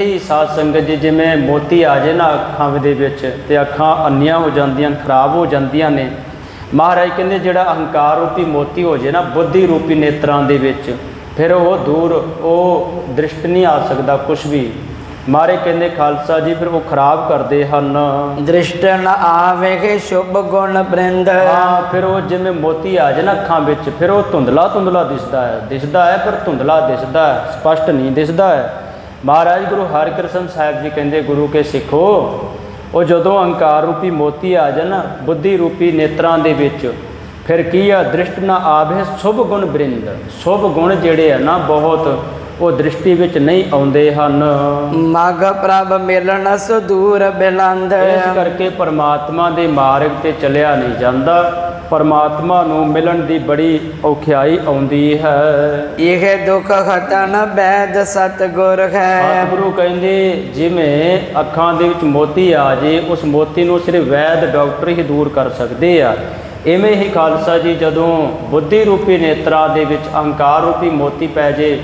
ਇਹ ਸਾਧ ਸੰਗਤ ਜੀ ਜਿਵੇਂ ਮੋਤੀ ਆ ਜੇ ਨਾ ਅੱਖਾਂ ਦੇ ਵਿੱਚ ਤੇ ਅੱਖਾਂ ਅੰਨੀਆਂ ਹੋ ਜਾਂਦੀਆਂ ਖਰਾਬ ਹੋ ਜਾਂਦੀਆਂ ਨੇ। ਮਹਾਰਾਜ ਕਹਿੰਦੇ ਜਿਹੜਾ ਅਹੰਕਾਰ ਰੂਪੀ ਮੋਤੀ ਹੋ ਜੇ ਨਾ ਬੁੱਧੀ ਰੂਪੀ ਨੇਤਰਾਂ ਦੇ ਵਿੱਚ ਫਿਰ ਉਹ ਦੂਰ ਉਹ ਦ੍ਰਿਸ਼ਟ ਨਹੀਂ ਆ ਸਕਦਾ ਕੁਝ ਵੀ। ਮਾਰੇ ਕਹਿੰਦੇ ਖਾਲਸਾ ਜੀ ਫਿਰ ਉਹ ਖਰਾਬ ਕਰਦੇ ਹਨ। ਦ੍ਰਿਸ਼ਟ ਨ ਆਵੇਗੇ ਸ਼ੁਭ ਗੁਣ ਬ੍ਰਿੰਦ। ਹਾਂ ਫਿਰ ਉਹ ਜਿਵੇਂ ਮੋਤੀ ਆ ਜੇ ਨਾ ਅੱਖਾਂ ਵਿੱਚ ਫਿਰ ਉਹ ਧੁੰਦਲਾ ਧੁੰਦਲਾ ਦਿਸਦਾ ਹੈ। ਦਿਸਦਾ ਹੈ ਪਰ ਧੁੰਦਲਾ ਦਿਸਦਾ ਹੈ ਸਪਸ਼ਟ ਨਹੀਂ ਦਿਸਦਾ ਹੈ। ਮਹਾਰਾਜ ਗੁਰੂ ਹਰਿਕ੍ਰਿਸ਼ਨ ਸਾਹਿਬ ਜੀ ਕਹਿੰਦੇ ਗੁਰੂ ਕੇ ਸਿੱਖੋ। ਉਹ ਜਦੋਂ ਅਹੰਕਾਰ ਰੂਪੀ ਮੋਤੀ ਆ ਜਾ ਨਾ ਬੁੱਧੀ ਰੂਪੀ ਨੇਤਰਾਂ ਦੇ ਵਿੱਚ ਫਿਰ ਕੀ ਆ? ਦ੍ਰਿਸ਼ਟ ਨਾ ਆਵੇ ਸ਼ੁਭ ਗੁਣ ਬ੍ਰਿੰਦ। ਸ਼ੁਭ ਗੁਣ ਜਿਹੜੇ ਆ ਨਾ ਬਹੁਤ ਉਹ ਦ੍ਰਿਸ਼ਟੀ ਵਿੱਚ ਨਹੀਂ ਆਉਂਦੇ ਹਨ। ਮਗ ਪ੍ਰਭ ਮਿਲਣ ਸੁਦੂਰ ਬਿਲੰਦ ਇਸ ਕਰਕੇ ਪਰਮਾਤਮਾ ਦੇ ਮਾਰਗ ਤੇ ਚੱਲਿਆ ਨਹੀਂ ਜਾਂਦਾ। ਪਰਮਾਤਮਾ ਨੂੰ ਮਿਲਣ ਦੀ ਬੜੀ ਔਖਿਆਈ ਆਉਂਦੀ ਹੈ। ਇਹ ਦੁਖ ਖਤਨ ਬੈਦ ਸਤਗੁਰ ਹੈ। ਸਤਿਗੁਰੂ ਕਹਿੰਦੇ ਜਿਵੇਂ ਅੱਖਾਂ ਦੇ ਵਿੱਚ ਮੋਤੀ ਆ ਜੇ ਉਸ ਮੋਤੀ ਨੂੰ ਸਿਰਫ ਵੈਦ ਡਾਕਟਰ ਹੀ ਦੂਰ ਕਰ ਸਕਦੇ ਆ। ਇਵੇਂ ਹੀ ਖਾਲਸਾ ਜੀ ਜਦੋਂ ਬੁੱਧੀ ਰੂਪੀ ਨੇਤਰਾਂ ਦੇ ਵਿੱਚ ਅਹੰਕਾਰ ਰੂਪੀ ਮੋਤੀ ਪੈ ਜੇ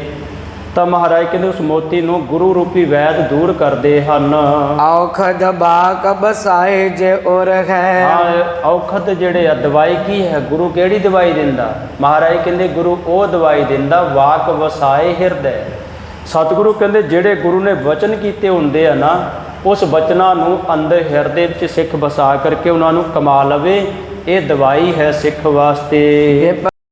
ਤਾਂ ਮਹਾਰਾਜ ਕਹਿੰਦੇ ਉਸ ਮੋਤੀ ਨੂੰ ਗੁਰੂ ਰੂਪੀ ਵੈਦ ਦੂਰ ਕਰਦੇ ਹਨ। ਔਖਦ ਬਾਕ ਬਸਾਏ ਜੇ ਉਰ ਹੈ। ਹਾਂ ਔਖਦ ਜਿਹੜੇ ਆ ਦਵਾਈ ਕੀ ਹੈ? ਗੁਰੂ ਕਿਹੜੀ ਦਵਾਈ ਦਿੰਦਾ? ਮਹਾਰਾਜ ਕਹਿੰਦੇ ਗੁਰੂ ਉਹ ਦਵਾਈ ਦਿੰਦਾ ਵਾਕ ਵਸਾਏ ਹਿਰਦੈ। ਸਤਿਗੁਰੂ ਕਹਿੰਦੇ ਜਿਹੜੇ ਗੁਰੂ ਨੇ ਵਚਨ ਕੀਤੇ ਹੁੰਦੇ ਆ ਨਾ ਉਸ ਵਚਨਾਂ ਨੂੰ ਅੰਦਰ ਹਿਰਦੇ ਵਿੱਚ ਸਿੱਖ ਵਸਾ ਕਰਕੇ ਉਹਨਾਂ ਨੂੰ ਕਮਾ ਲਵੇ। ਇਹ ਦਵਾਈ ਹੈ ਸਿੱਖ ਵਾਸਤੇ।